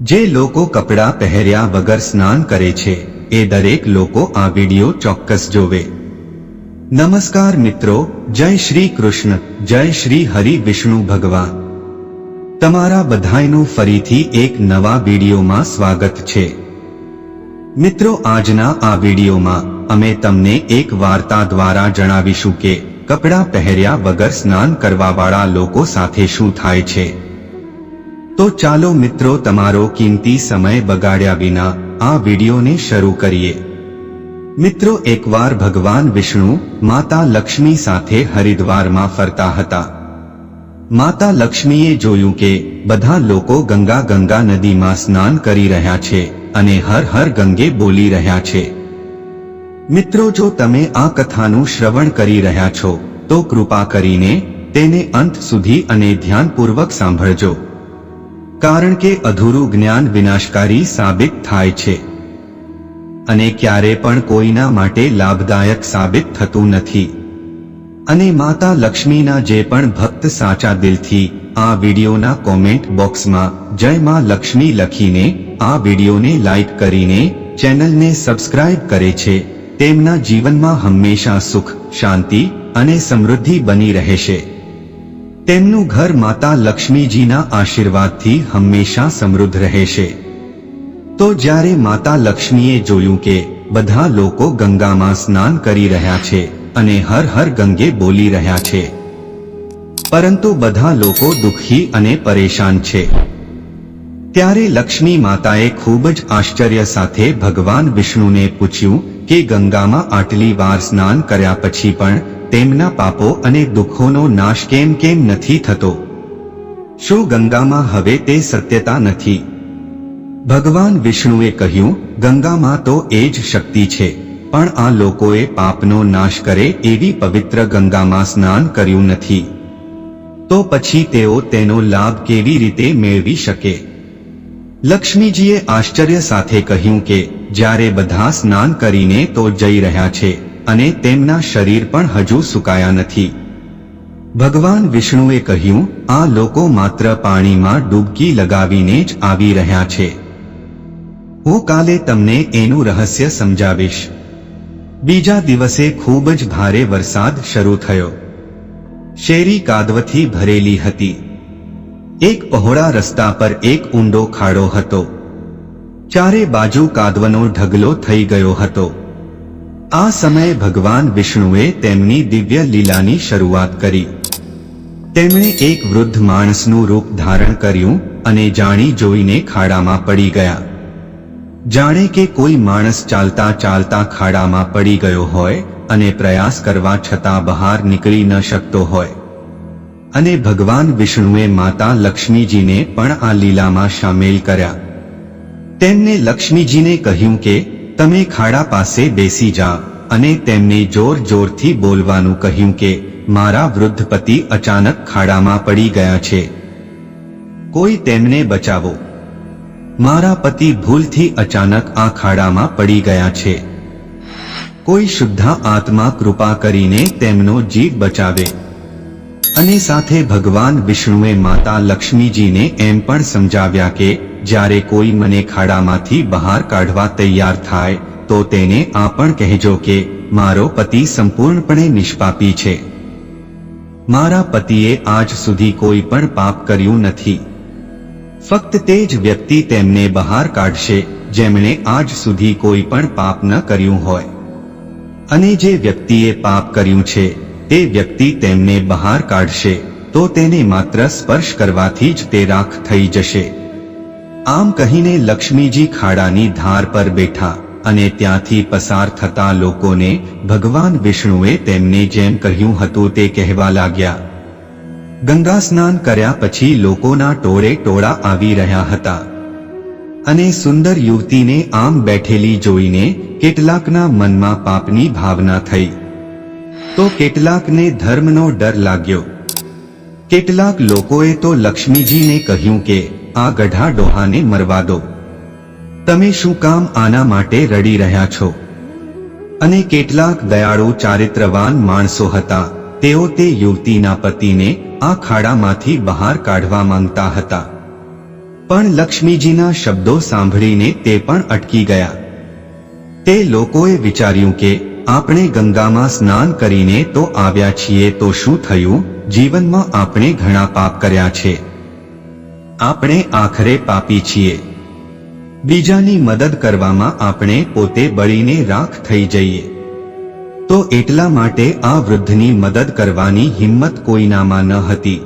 જે લોકો કપડાં પહેર્યા વગર સ્નાન કરે છે, એ દરેક લોકો આ વિડિયો ચોક્કસ જોવે. નમસ્કાર મિત્રો, જય શ્રી કૃષ્ણ, જય શ્રી હરિ વિષ્ણુ ભગવાન. તમારા બધાયનું ફરીથી એક નવા વિડીયોમાં સ્વાગત છે. મિત્રો, આજના આ વિડીયોમાં અમે તમને એક વાર્તા દ્વારા જણાવીશું કે, કપડાં પહેર્યા વગર સ્નાન કરવાવાળા લોકો સાથે શું થાય છે. તો ચાલો મિત્રો તમારો કિંમતી સમય બગાડ્યા વિના આ વિડીયોને શરૂ કરીએ. મિત્રો એકવાર ભગવાન વિષ્ણુ માતા લક્ષ્મી સાથે હરિદ્વારમાં ફરતા હતા. માતા લક્ષ્મીએ જોયું કે બધા લોકો ગંગા ગંગા નદીમાં સ્નાન કરી રહ્યા છે અને હર હર ગંગે બોલી રહ્યા છે. મિત્રો જો તમે આ કથાનું શ્રવણ કરી રહ્યા છો, તો કૃપા કરીને તેને અંત સુધી અને ધ્યાનપૂર્વક સાંભળજો. કારણ કે અધૂરું જ્ઞાન વિનાશકારી સાબિત થાય છે. અને ક્યારે પણ કોઈના માટે લાભદાયક સાબિત થતું નથી. અને માતા લક્ષ્મીના જે પણ ભક્ત સાચા દિલથી આ વિડીયોના કોમેન્ટ બોક્સમાં જય માં લક્ષ્મી લખીને આ વિડીયોને લાઈક કરીને ચેનલને સબસ્ક્રાઇબ કરે છે, તેમના જીવનમાં હંમેશા સુખ, શાંતિ અને સમૃદ્ધિ બની રહેશે. તેમનું ઘર માતા લક્ષ્મીજીના આશીર્વાદથી હંમેશા સમૃદ્ધ રહેશે. તો જ્યારે માતા લક્ષ્મીએ જોયું કે બધા લોકો ગંગામાં સ્નાન કરી રહ્યા છે અને હર હર ગંગે બોલી રહ્યા છે, પરંતુ બધા લોકો દુઃખી અને પરેશાન છે. ત્યારે લક્ષ્મી માતાએ ખૂબ જ આશ્ચર્ય સાથે ભગવાન વિષ્ણુને પૂછ્યું કે ગંગામાં આટલી વાર સ્નાન કર્યા પછી પણ તેમના પાપો અને દુઃખોનો નાશ કેમ કેમ નથી થતો? શું ગંગામાં હવે તે સત્યતા નથી? ભગવાન વિષ્ણુએ કહ્યું, ગંગામાં તો એ જ શક્તિ છે, પણ આ લોકોએ પાપનો નાશ કરે એવી પવિત્ર ગંગામાં સ્નાન કર્યું નથી. તો પછી તેઓ તેનો લાભ કેવી રીતે મેળવી શકે? લક્ષ્મીજીએ આશ્ચર્ય સાથે કહ્યું કે, જ્યારે બધા સ્નાન કરીને તો જઈ રહ્યા છે અને તેમના શરીર પણ હજુ સુકાયા નથી. ભગવાન વિષ્ણુએ કહ્યું, આ લોકો માત્ર પાણીમાં ડૂબકી લગાવીને જ આવી રહ્યા છે. હું કાલે તમને એનું રહસ્ય સમજાવીશ. બીજા દિવસે ખૂબ જ ભારે વરસાદ શરૂ થયો. શેરી કાદવથી ભરેલી હતી. એક પહોળા રસ્તા પર એક ઊંડો ખાડો હતો. ચારે બાજુ કાદવનો ઢગલો થઈ ગયો હતો. આ સમયે ભગવાન વિષ્ણુએ તેમની દિવ્ય લીલાની શરૂઆત કરી. તેમણે એક વૃદ્ધ માણસનું રૂપ ધારણ કર્યું અને જાણી જોઈને ખાડામાં પડી ગયા. જાણે કે કોઈ માણસ ચાલતા ચાલતા ખાડામાં પડી ગયો હોય અને પ્રયાસ કરવા છતાં બહાર નીકળી ન શકતો હોય. અને ભગવાન વિષ્ણુએ માતા લક્ષ્મીજીને પણ આ લીલામાં સામેલ કર્યા. તેમને લક્ષ્મીજીને કહ્યું કે તમે ખાડા પાસે બેસી જા અને તેમને જોર જોરથી બોલવાનું કહ્યું કે, મારા વૃદ્ધ પતિ અચાનક ખાડામાં પડી ગયા છે. કોઈ તેમને બચાવો. મારા પતિ ભૂલથી અચાનક આ ખાડામાં પડી ગયા છે. કોઈ શુદ્ધા આત્મા કૃપા કરીને તેમનો જીવ બચાવે. અને સાથે ભગવાન વિષ્ણુએ માતા લક્ષ્મીજીને એમ પણ સમજાવ્યા કે જ્યારે કોઈ મને ખાડામાંથી બહાર કાઢવા તૈયાર થાય, તો તેને આ પણ કહેજો કે, મારો પતિ સંપૂર્ણપણે નિષ્પાપી છે. મારા પતિએ આજ સુધી કોઈ પણ પાપ કર્યું નથી. ફક્ત તે જ વ્યક્તિ તેમને બહાર કાઢશે, જેમણે આજ સુધી કોઈ પણ પાપ ન કર્યું હોય. અને જે વ્યક્તિએ પાપ કર્યું છે, તે વ્યક્તિ તેમને બહાર કાઢશે, તો તેને માત્ર સ્પર્શ કરવાથી જ તે રાખ થઈ જશે. આમ કહીને લક્ષ્મીજી ખાડાની ધાર પર બેઠા અને ત્યાંથી પસાર થતા લોકોને ભગવાન વિષ્ણુએ તેમને જેમ કહ્યું હતું તે કહેવા લાગ્યા. ગંગા સ્નાન કર્યા પછી લોકોના ટોળે ટોળા આવી રહ્યા હતા. અને સુંદર યુવતીને આમ બેઠેલી જોઈને કેટલાકના મનમાં પાપની ભાવના થઈ. તો કેટલાકને ધર્મનો ડર લાગ્યો. કેટલાક લોકોએ તો લક્ષ્મીજીને કહ્યું કે આ ગઢા ડોહાને મરવા દો. તમે શું કામ આના માટે રડી રહ્યા છો? અને કેટલાક દયાળુ ચારિત્રવાન માણસો હતા, તેઓ તે યુવતીના પતિને આ ખાડામાંથી બહાર કાઢવા માંગતા હતા. પણ લક્ષ્મીજીના શબ્દો સાંભળીને તે પણ અટકી ગયા. તે લોકોએ વિચાર્યું કે, આપણે ગંગામાં સ્નાન કરીને તો આવ્યા છીએ તો શું થયું? જીવનમાં આપણે ઘણા પાપ કર્યા છે. આપણે આખરે પાપી છીએ. બીજાની મદદ કરવામાં આપણે પોતે બળીને રાખ થઈ જઈએ. તો એટલા માટે આ વૃદ્ધની મદદ કરવાની હિંમત કોઈનામાં ન હતી.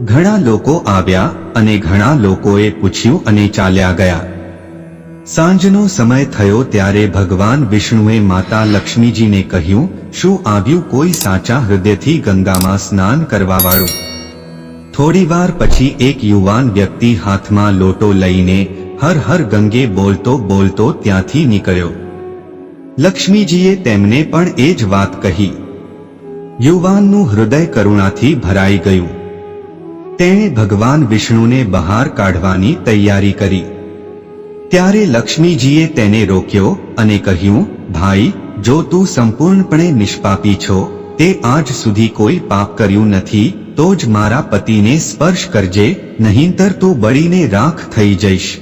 ઘણા લોકો આવ્યા અને ઘણા લોકોએ પૂછ્યું અને ચાલ્યા ગયા. સાંજનો સમય થયો ત્યારે ભગવાન વિષ્ણુએ માતા લક્ષ્મીજીને કહ્યું, શું આવ્યું કોઈ સાચા હૃદયથી ગંગામાં સ્નાન કરવાવાળું? થોડીવાર પછી એક યુવાન વ્યક્તિ હાથમાં લોટો લઈને હર હર ગંગે બોલતો બોલતો ત્યાંથી નીકળ્યો. લક્ષ્મીજીએ તેમને પણ એ જ વાત કહી. યુવાનનું હૃદય કરુણાથી ભરાઈ ગયું. તેણે ભગવાન વિષ્ણુને બહાર કાઢવાની તૈયારી કરી. ત્યારે લક્ષ્મીજીએ તેને રોક્યો અને કહ્યું, ભાઈ, જો તું સંપૂર્ણપણે નિષ્પાપી છો, તે આજ સુધી કોઈ પાપ કર્યું નથી તો જ મારા પતિને સ્પર્શ કરજે, નહીંતર તું બળીને રાખ થઈ જઈશ.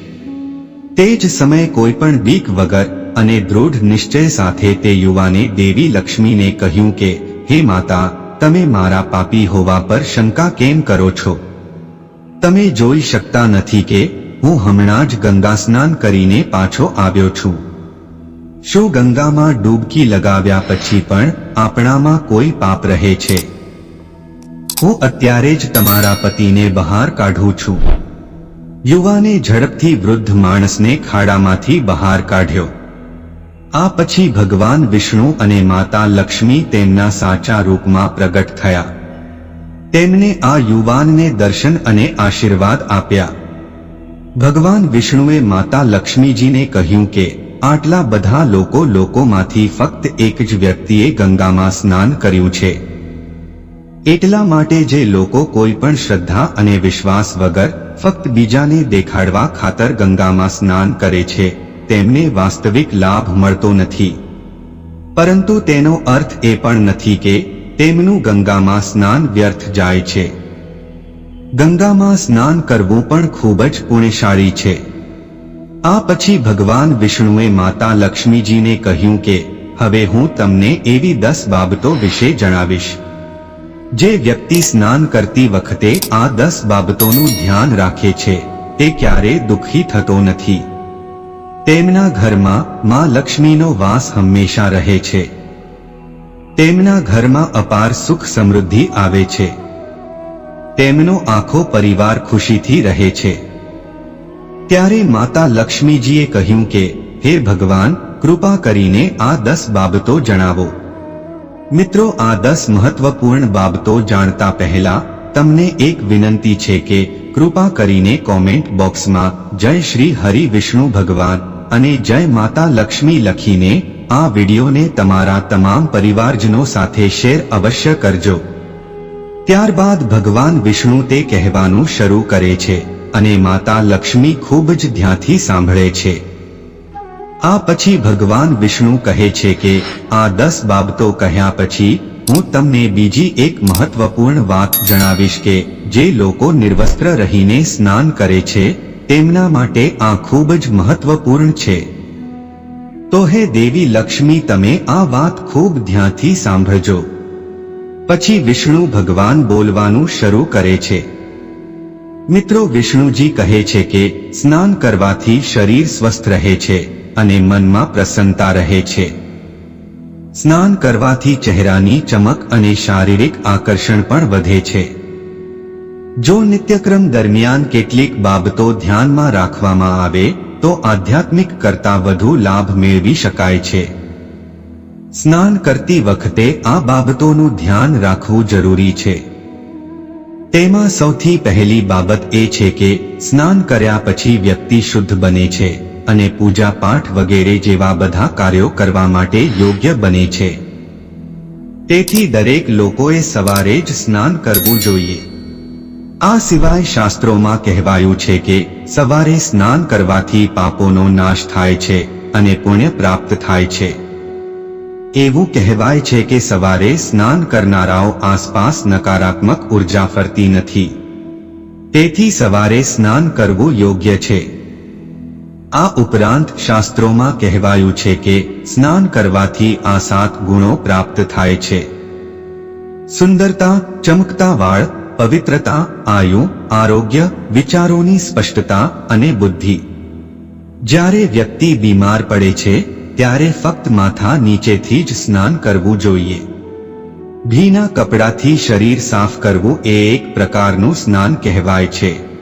તે જ સમયે કોઈ પણ બીક વગર અને દૃઢ નિશ્ચય સાથે તે યુવાને દેવી લક્ષ્મીને કહ્યું કે, હે માતા, તમે મારા પાપી હોવા પર શંકા કેમ કરો છો? તમે જોઈ શકતા નથી કે, હું હમણાં જ ગંગા સ્નાન કરીને પાછો આવ્યો છું. શું ગંગામાં ડૂબકી લગાવ્યા પછી પણ આપણામાં કોઈ પાપ રહે છે? હું અત્યારે જ તમારા પતિને બહાર કાઢું છું. યુવાને ઝડપથી વૃદ્ધ માણસને ખાડામાંથી બહાર કાઢ્યો. આ પછી ભગવાન વિષ્ણુ અને માતા લક્ષ્મી તેમના સાચા રૂપમાં પ્રગટ થયા. તેમને આ યુવાનને દર્શન અને આશીર્વાદ આપ્યા. ભગવાન વિષ્ણુએ માતા લક્ષ્મીજીને કહ્યું કે, આટલા બધા લોકો લોકોમાંથી ફક્ત એક જ વ્યક્તિએ ગંગામાં સ્નાન કર્યું છે. એટલા માટે જે લોકો કોઈ પણ શ્રદ્ધા અને વિશ્વાસ વગર ફક્ત બીજાને દેખાડવા ખાતર ગંગામાં સ્નાન કરે છે, તેમને વાસ્તવિક લાભ મળતો નથી. પરંતુ તેનો અર્થ એ પણ નથી કે તેમનું ગંગામાં સ્નાન વ્યર્થ જાય છે. ગંગામાં સ્નાન કરવું પણ ખૂબ જ પુણ્યશાળી છે. આ પછી ભગવાન વિષ્ણુએ માતા લક્ષ્મીજીને કહ્યું કે, હવે હું તમને એવી દસ બાબતો વિશે જણાવીશ. જે વ્યક્તિ સ્નાન કરતી વખતે આ દસ બાબતોનું ધ્યાન રાખે છે, તે ક્યારે દુઃખી થતો નથી. તેમના ઘરમાં માં લક્ષ્મીનો વાસ હંમેશા રહે છે. તેમના ઘરમાં અપાર સુખ સમૃદ્ધિ આવે છે. તેમનો આખો પરિવાર ખુશીથી રહે છે. ત્યારે માતા લક્ષ્મીજીએ કહ્યું કે, હે ભગવાન, કૃપા કરીને આ દસ બાબતો જણાવો. મિત્રો, આ દસ મહત્વપૂર્ણ બાબતો જાણતા પહેલા તમને એક વિનંતી છે કે કૃપા કરીને કોમેન્ટ બોક્સમાં જય શ્રી હરિ વિષ્ણુ ભગવાન અને જય માતા લક્ષ્મી લખીને આ વિડીયોને તમારા તમામ પરિવારજનો સાથે શેર અવશ્ય કરજો. ત્યારબાદ ભગવાન વિષ્ણુ તે કહેવાનું શરૂ કરે છે અને માતા લક્ષ્મી ખૂબ જ ધ્યાનથી સાંભળે છે. આ પછી ભગવાન વિષ્ણુ કહે છે કે, આ દસ બાબતો કહ્યા પછી, હું તમને બીજી એક મહત્વપૂર્ણ વાત જણાવીશ કે, જે લોકો નિર્વસ્ત્ર રહીને સ્નાન કરે છે, તેમના માટે આ ખૂબ જ મહત્વપૂર્ણ છે. તો હે દેવી લક્ષ્મી, તમે આ વાત ખૂબ ધ્યાનથી સાંભળજો. પછી વિષ્ણુ ભગવાન બોલવાનું શરૂ કરે છે. મિત્રો, વિષ્ણુજી કહે છે કે, સ્નાન કરવાથી શરીર સ્વસ્થ રહે છે. અને મનમાં પ્રસન્નતા રહે છે. સ્નાન કરવાથી ચહેરાની ચમક અને શારીરિક આકર્ષણ પણ વધે છે. જો નિત્યક્રમ દરમિયાન કેટલીક બાબતો ધ્યાનમાં રાખવામાં આવે, તો આધ્યાત્મિક કરતા વધુ લાભ મેળવી શકાય છે. સ્નાન કરતી વખતે આ બાબતોનું ધ્યાન રાખવું જરૂરી છે. તેમાં સૌથી પહેલી બાબત એ છે કે સ્નાન કર્યા પછી વ્યક્તિ શુદ્ધ બને છે. અને પૂજા પાઠ વગેરે જેવા બધા કાર્યો કરવા માટે યોગ્ય બને છે. તેથી દરેક લોકોએ સવારે જ સ્નાન કરવું જોઈએ. આ સિવાય શાસ્ત્રોમાં કહેવાયું છે કે સવારે સ્નાન કરવાથી પાપોનો નાશ થાય છે અને પુણ્ય પ્રાપ્ત થાય છે. એવું કહેવાય છે કે સવારે સ્નાન કરનારાઓ આસપાસ નકારાત્મક ઊર્જા ફરતી નથી. તેથી સવારે સ્નાન કરવું યોગ્ય છે. આ ઉપરાંત શાસ્ત્રોમાં કહેવાયું છે કે સ્નાન કરવાથી આ સાત ગુણો પ્રાપ્ત થાય છે. સુંદરતા, ચમકતા વાળ, પવિત્રતા, આયુ, આરોગ્ય, વિચારોની સ્પષ્ટતા અને બુદ્ધિ. જ્યારે વ્યક્તિ બીમાર પડે છે, ત્યારે ફક્ત માથા નીચેથી જ સ્નાન કરવું જોઈએ. ભીના કપડાથી શરીર સાફ કરવું એ એક પ્રકારનું સ્નાન કહેવાય છે.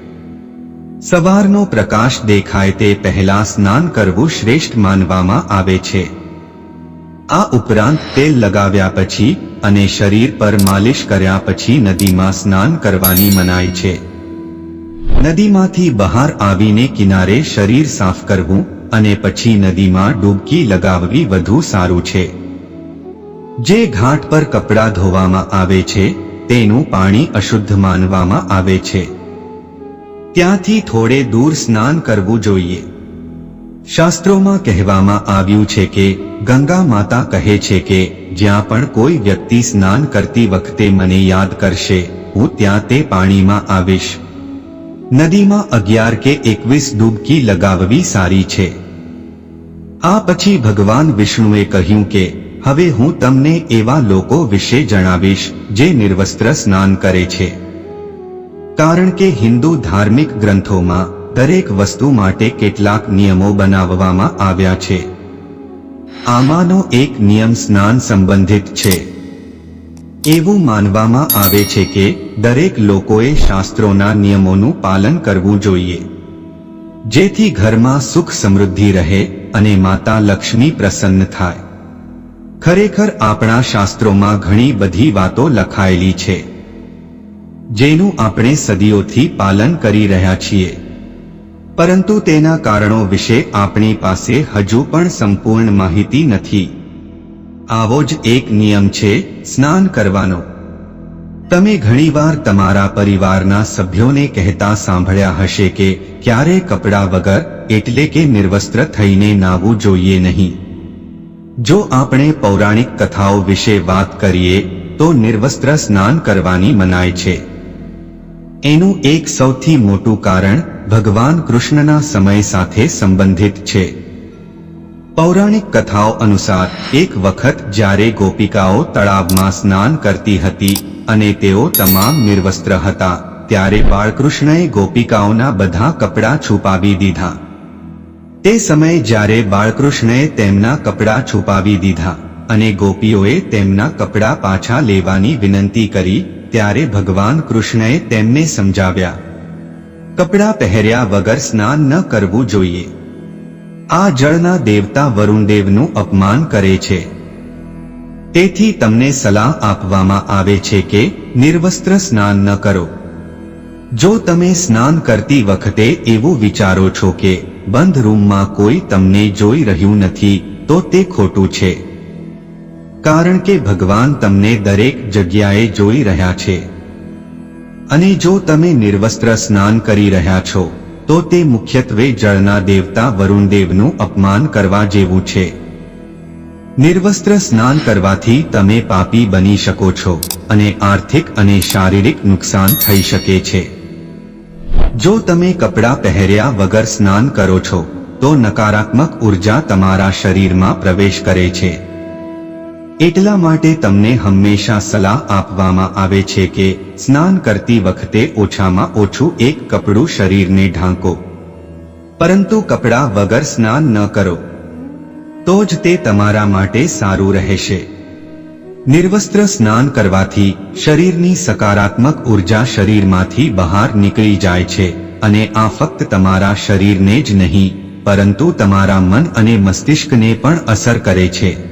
સવારનો પ્રકાશ દેખાય તે પહેલા સ્નાન કરવું શ્રેષ્ઠ માનવામાં આવે છે. આ ઉપરાંત તેલ લગાવ્યા પછી અને શરીર પર માલિશ કર્યા પછી નદીમાં સ્નાન કરવાની મનાઈ છે. નદીમાંથી બહાર આવીને કિનારે શરીર સાફ કરવું અને પછી નદીમાં ડૂબકી લગાવવી વધુ સારું છે. જે ઘાટ પર કપડાં ધોવામાં આવે છે, તેનું પાણી અશુદ્ધ માનવામાં આવે છે. ત્યાંથી થોડે દૂર સ્નાન કરવું જોઈએ. શાસ્ત્રોમાં કહેવામાં આવ્યું છે કે, ગંગા માતા કહે છે કે, જ્યાં પણ કોઈ વ્યક્તિ સ્નાન કરતી વખતે મને યાદ કરશે, હું ત્યાં તે પાણીમાં આવીશ. નદીમાં અગિયાર કે એકવીસ ડૂબકી લગાવવી સારી છે. આ પછી ભગવાન વિષ્ણુએ કહ્યું કે, હવે હું તમને એવા લોકો વિશે જણાવીશ, જે નિર્વસ્ત્ર સ્નાન કરે છે. કારણ કે હિન્દુ ધાર્મિક ગ્રંથોમાં દરેક વસ્તુ માટે કેટલાક નિયમો બનાવવામાં આવ્યા છે. આમાંનો એક નિયમ સ્નાન સંબંધિત છે. એવું માનવામાં આવે છે કે દરેક લોકોએ શાસ્ત્રોના નિયમોનું પાલન કરવું જોઈએ. જેથી ઘરમાં સુખ સમૃદ્ધિ રહે અને માતા લક્ષ્મી પ્રસન્ન થાય. ખરેખર આપણા શાસ્ત્રોમાં ઘણી બધી વાતો લખાયેલી છે. જેનું આપણે સદીઓથી પાલન કરી રહ્યા છીએ. પરંતુ તેના કારણો વિશે આપણી પાસે હજુ પણ સંપૂર્ણ માહિતી નથી. આવો જ એક નિયમ છે, સ્નાન કરવાનો. તમે ઘણીવાર તમારા પરિવારના સભ્યોને કહેતા સાંભળ્યા હશે કે ક્યારે કપડાં વગર, એટલે કે નિર્વસ્ત્ર થઈને નાવું જોઈએ નહીં. જો આપણે પૌરાણિક કથાઓ વિશે વાત કરીએ, તો નિર્વસ્ત્ર સ્નાન કરવાની મનાય છે. એનું એક સૌથી મોટું કારણ ભગવાન કૃષ્ણના સમય સાથે સંબંધિત છે. પૌરાણિક કથાઓ અનુસાર, એક વખત જ્યારે ગોપિકાઓ તળાવમાં સ્નાન કરતી હતી અને તેઓ તમામ નિર્વસ્ત્ર હતા, ત્યારે બાળકૃષ્ણએ ગોપિકાઓના બધા કપડાં છુપાવી દીધા. તે સમયે જ્યારે બાળકૃષ્ણએ તેમના કપડાં છુપાવી દીધા અને ગોપીઓએ તેમના કપડાં પાછા લેવાની વિનંતી કરી ત્યારે ભગવાન કૃષ્ણએ તેમને સમજાવ્યા, કપડાં પહેર્યા વગર સ્નાન ન કરવું જોઈએ. આ જળના દેવતા વરુણદેવનું અપમાન કરે છે. તેથી તમને સલાહ આપવામાં આવે છે કે નિર્વસ્ત્ર સ્નાન ન કરો. જો તમે સ્નાન કરતી વખતે એવું વિચારો છો કે બંધ રૂમમાં કોઈ તમને જોઈ રહ્યું નથી, તો તે ખોટું છે. કારણ કે ભગવાન તમને દરેક જગ્યાએ જોઈ રહ્યા છે. અને જો તમે નિર્વસ્ત્ર સ્નાન કરી રહ્યા છો, તો તે મુખ્યત્વે જળના દેવતા વરુણદેવનું અપમાન કરવા જેવું છે. નિર્વસ્ત્ર સ્નાન કરવાથી તમે પાપી બની શકો છો અને આર્થિક અને શારીરિક નુકસાન થઈ શકે છે. જો તમે કપડાં પહેર્યા વગર સ્નાન કરો છો, તો નકારાત્મક ઊર્જા તમારા શરીરમાં પ્રવેશ કરે છે. એટલા માટે તમને હંમેશા સલાહ આપવામાં આવે છે કે સ્નાન કરતી વખતે ઓછામાં ઓછું એક કપડું શરીરને ઢાંકો. પરંતુ કપડાં વગર સ્નાન ન કરો. તો જ તે તમારા માટે સારું રહેશે. નિર્વસ્ત્ર સ્નાન કરવાથી શરીરની સકારાત્મક ઊર્જા શરીરમાંથી બહાર નીકળી જાય છે અને આ ફક્ત તમારા શરીરને જ નહીં, પરંતુ તમારા મન અને મસ્તિષ્કને પણ અસર કરે છે.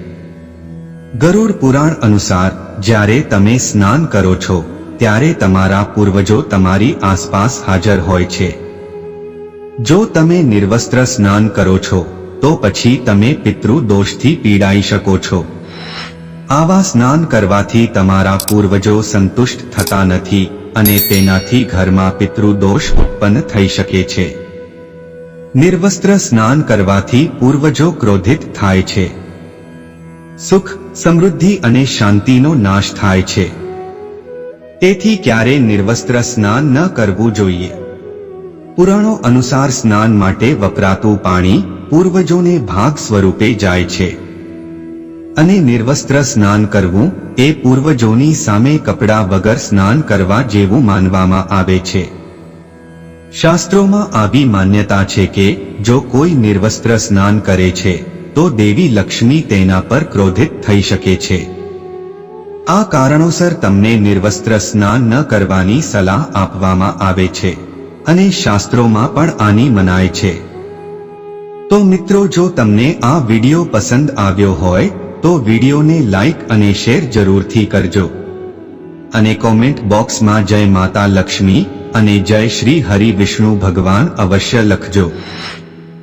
ગરુડ પુરાણ અનુસાર, જ્યારે તમે સ્નાન કરો છો, ત્યારે તમારા પૂર્વજો તમારી આસપાસ હાજર હોય છે. જો તમે નિર્વસ્ત્ર સ્નાન કરો છો, તો પછી તમે પિતૃ દોષથી પીડાઈ શકો છો. આવા સ્નાન કરવાથી તમારા પૂર્વજો સંતુષ્ટ થતા નથી અને તેનાથી ઘરમાં પિતૃ દોષ ઉત્પન્ન થઈ શકે છે. નિર્વસ્ત્ર સ્નાન કરવાથી પૂર્વજો ક્રોધિત થાય છે. સુખ સમૃદ્ધિ અને શાંતિનો નાશ થાય છે. તેથી ક્યારે નિર્વસ્ત્ર સ્નાન ન કરવું જોઈએ. પુરાણો અનુસાર સ્નાન માટે વપરાતું પાણી પૂર્વજોને ભાગ સ્વરૂપે જાય છે. અને નિર્વસ્ત્ર સ્નાન કરવું એ પૂર્વજોની સામે કપડા વગર સ્નાન કરવા જેવું માનવામાં આવે છે. શાસ્ત્રોમાં આવી માન્યતા છે કે જો કોઈ નિર્વસ્ત્ર સ્નાન કરે છે તો દેવી લક્ષ્મી તેના પર ક્રોધિત થઈ શકે છે. આ કારણોસર તમને નિર્વસ્ત્ર સ્નાન ન કરવાની સલાહ આપવામાં આવે છે અને શાસ્ત્રોમાં પણ આની મનાય છે. તો મિત્રો, જો તમને આ વિડિયો પસંદ આવ્યો હોય, તો વિડિયોને લાઈક અને શેર જરૂરથી કરજો. અને કોમેન્ટ બોક્સમાં જય માતા લક્ષ્મી અને જય શ્રી હરિ વિષ્ણુ ભગવાન અવશ્ય લખજો.